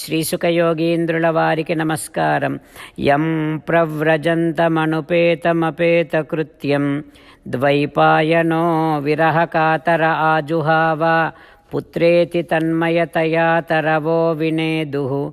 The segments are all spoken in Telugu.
శ్రీసుఖయోగీంద్రుల వారికి నమస్కారం. యం ప్రవ్రజంతమనుపేతమపేతకృత్యం ద్వైపాయనో విరహకాతర ఆజుహావ. పుత్రేతి తన్మయతయా తరవో వినేదుః.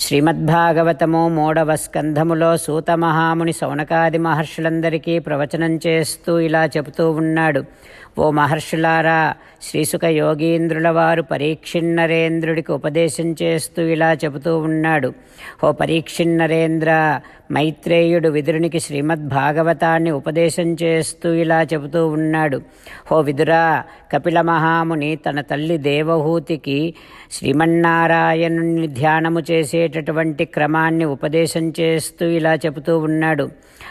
శ్రీమద్భాగవతము మూడవ స్కంధములో సూత మహాముని సౌనకాది మహర్షులందరికీ ప్రవచనం చేస్తూ ఇలా చెబుతూ ఉన్నాడు. ఓ మహర్షులారా శ్రీసుక యోగీంద్రుల వారు పరీక్షిన్నరేంద్రుడికి ఉపదేశం చేస్తూ ఇలా చెబుతూ ఉన్నాడు. ఓ పరీక్షిన్నరేంద్ర మైత్రేయుడు విదురునికి శ్రీమద్భాగవతాన్ని ఉపదేశం చేస్తూ ఇలా చెబుతూ ఉన్నాడు. హో విదురా కపిల మహాముని తన తల్లి దేవహూతికి శ్రీమన్నారాయణుని ధ్యానము చేసేటటువంటి క్రమాన్ని ఉపదేశం చేస్తూ ఇలా చెబుతూ ఉన్నాడు.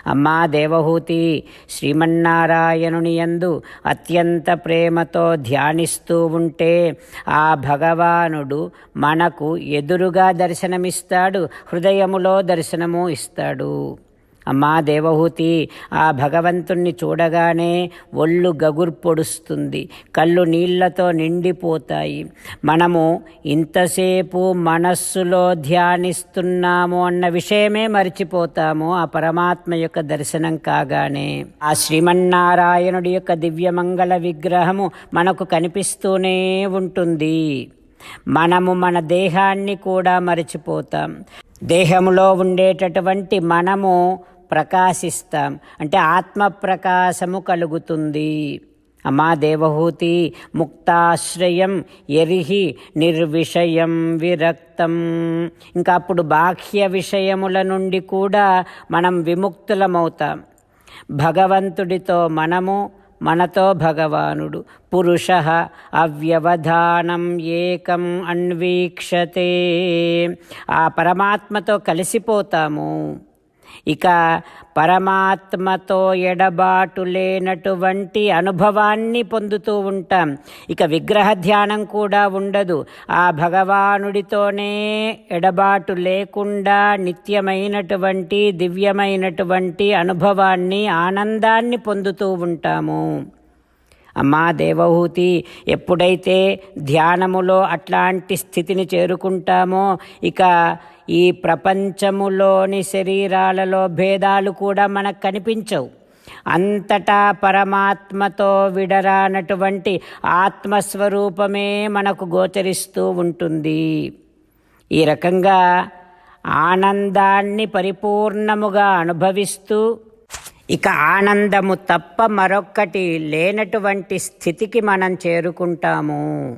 అమ్మా దేవహూతి శ్రీమన్నారాయణుని యందు అత్యంత ప్రేమతో ధ్యానిస్తూ ఉంటే ఆ భగవానుడు మనకు ఎదురుగా దర్శనమిస్తాడు. హృదయములో దర్శనము ఇస్తాడు. అమ్మా దేవహూతి ఆ భగవంతుణ్ణి చూడగానే ఒళ్ళు గగుర్పొడుస్తుంది కళ్ళు నీళ్ళతో నిండిపోతాయి. మనము ఇంతసేపు మనస్సులో ధ్యానిస్తున్నాము అన్న విషయమే మర్చిపోతాము ఆ పరమాత్మ యొక్క దర్శనం కాగానే. ఆ శ్రీమన్నారాయణుడి యొక్క దివ్యమంగళ విగ్రహము మనకు కనిపిస్తూనే ఉంటుంది. మనము మన దేహాన్ని కూడా మర్చిపోతాం. దేహంలో ఉండేటటువంటి మనము ప్రకాశిస్తాం. అంటే ఆత్మ ప్రకాశము కలుగుతుంది. అమ్మా దేవహూతి ముక్తాశ్రయం ఎరిహి నిర్విషయం విరక్తం. ఇంకా అప్పుడు బాహ్య విషయముల నుండి కూడా మనం విముక్తులమవుతాం. భగవంతుడితో మనము మనతో భగవానుడు. పురుష అవ్యవధానం ఏకం అన్వీక్షతే. ఆ పరమాత్మతో కలిసిపోతాము. ఇక పరమాత్మతో ఎడబాటు లేనటువంటి అనుభవాన్ని పొందుతూ ఉంటాం. ఇక విగ్రహ ధ్యానం కూడా ఉండదు. ఆ భగవానుడితోనే ఎడబాటు లేకుండా నిత్యమైనటువంటి దివ్యమైనటువంటి అనుభవాన్ని ఆనందాన్ని పొందుతూ ఉంటాము. అమ్మా దేవహూతి ఎప్పుడైతే ధ్యానములో అట్లాంటి స్థితిని చేరుకుంటామో ఇక ఈ ప్రపంచములోని శరీరాలలో భేదాలు కూడా మనకు కనిపించవు. అంతటా పరమాత్మతో విడరానటువంటి ఆత్మస్వరూపమే మనకు గోచరిస్తూ ఉంటుంది. ఈ రకంగా ఆనందాన్ని పరిపూర్ణముగా అనుభవిస్తూ ఇక ఆనందము తప్ప మరొక్కటి లేనటువంటి స్థితికి మనం చేరుకుంటాము.